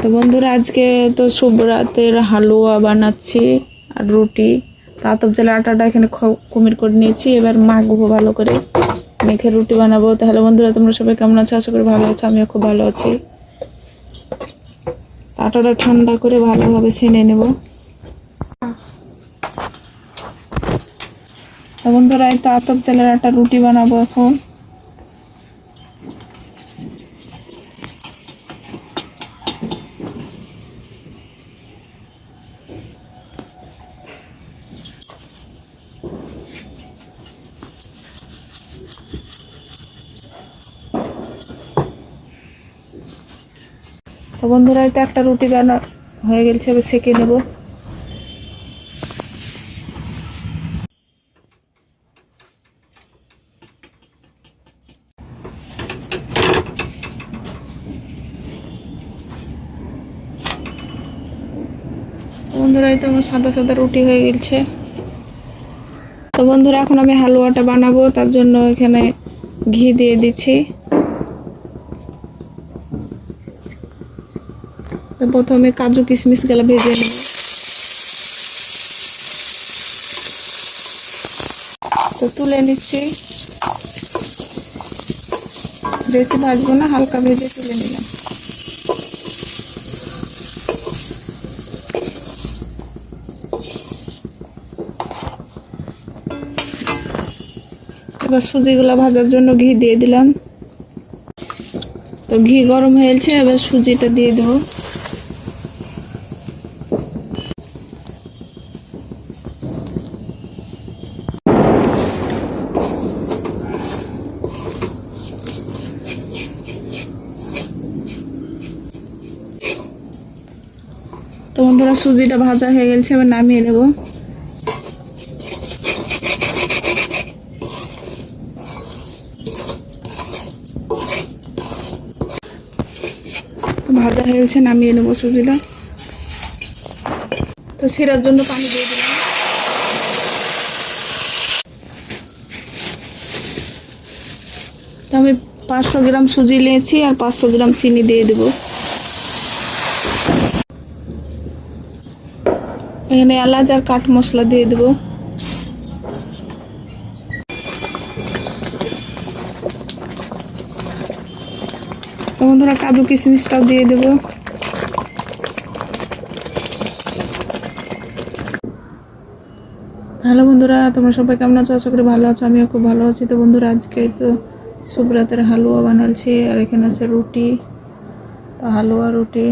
তো বন্ধুরা, আজকে তো শুভরাতের হালুয়া বানাচ্ছি আর রুটি। তো আতপ জেলা আটাটা এখানে কুমির করে নিয়েছি। এবার মাখবো ভালো করে। মেখে রুটি বানাবো। তাহলে বন্ধুরা, তোমরা সবাই কেমন আছো? আশা করি ভালো আছো, আমিও খুব ভালো আছি। আটাটা ঠান্ডা করে ভালোভাবে ছেনে নেব। বন্ধুরা, এই তো আতপ চালের আটা রুটি বানাবো এখন। তো বন্ধুরা তো একটা রুটি বানা হয়ে গেছে, এবার সেকে নেব। বন্ধুরা তো আমার সাদা সাদা রুটি হয়ে গেছে। তো বন্ধুরা, এখন আমি হালুয়াটা বানাবো, তার জন্য এখানে ঘি দিয়ে দিচ্ছি। প্রথমে কাজু কিশমিশগুলো ভেজে নেব। তো তুলে নিচ্ছি। বেশি ভাজবো না, হালকা ভেজে তুলে নিলাম। এবার সুজিগুলো ভাজার জন্য ঘি দিয়ে দিলাম। তো ঘি গরম হয়েছে, এবার সুজিটা দিয়ে দেবো। তো বন্ধুরা, সুজিটা ভাজা হয়ে গেছে, এবার নামিয়ে নেব। ভাজা হয়ে গেছে, নামিয়ে নেব সুজিটা। তো সেরার জন্য পানি দিয়ে দিলাম। তো আমি পাঁচশো গ্রাম সুজি নিয়েছি, আর পাঁচশো গ্রাম চিনি দিয়ে দেবো। এখানে এলাচ আর কাঠ মশলা দিয়ে দেবো। বন্ধুরা, কাজু কিশমিশটাও দিয়ে দেবো। হ্যালো বন্ধুরা, তোমরা সবাই কেমন আছো? আশা করি ভালো আছো, আমিও খুব ভালো আছি। তো বন্ধুরা, আজকে তো শুভরাতের হালুয়া বানাচ্ছি আর এখানে আছে রুটি হালুয়া রুটি।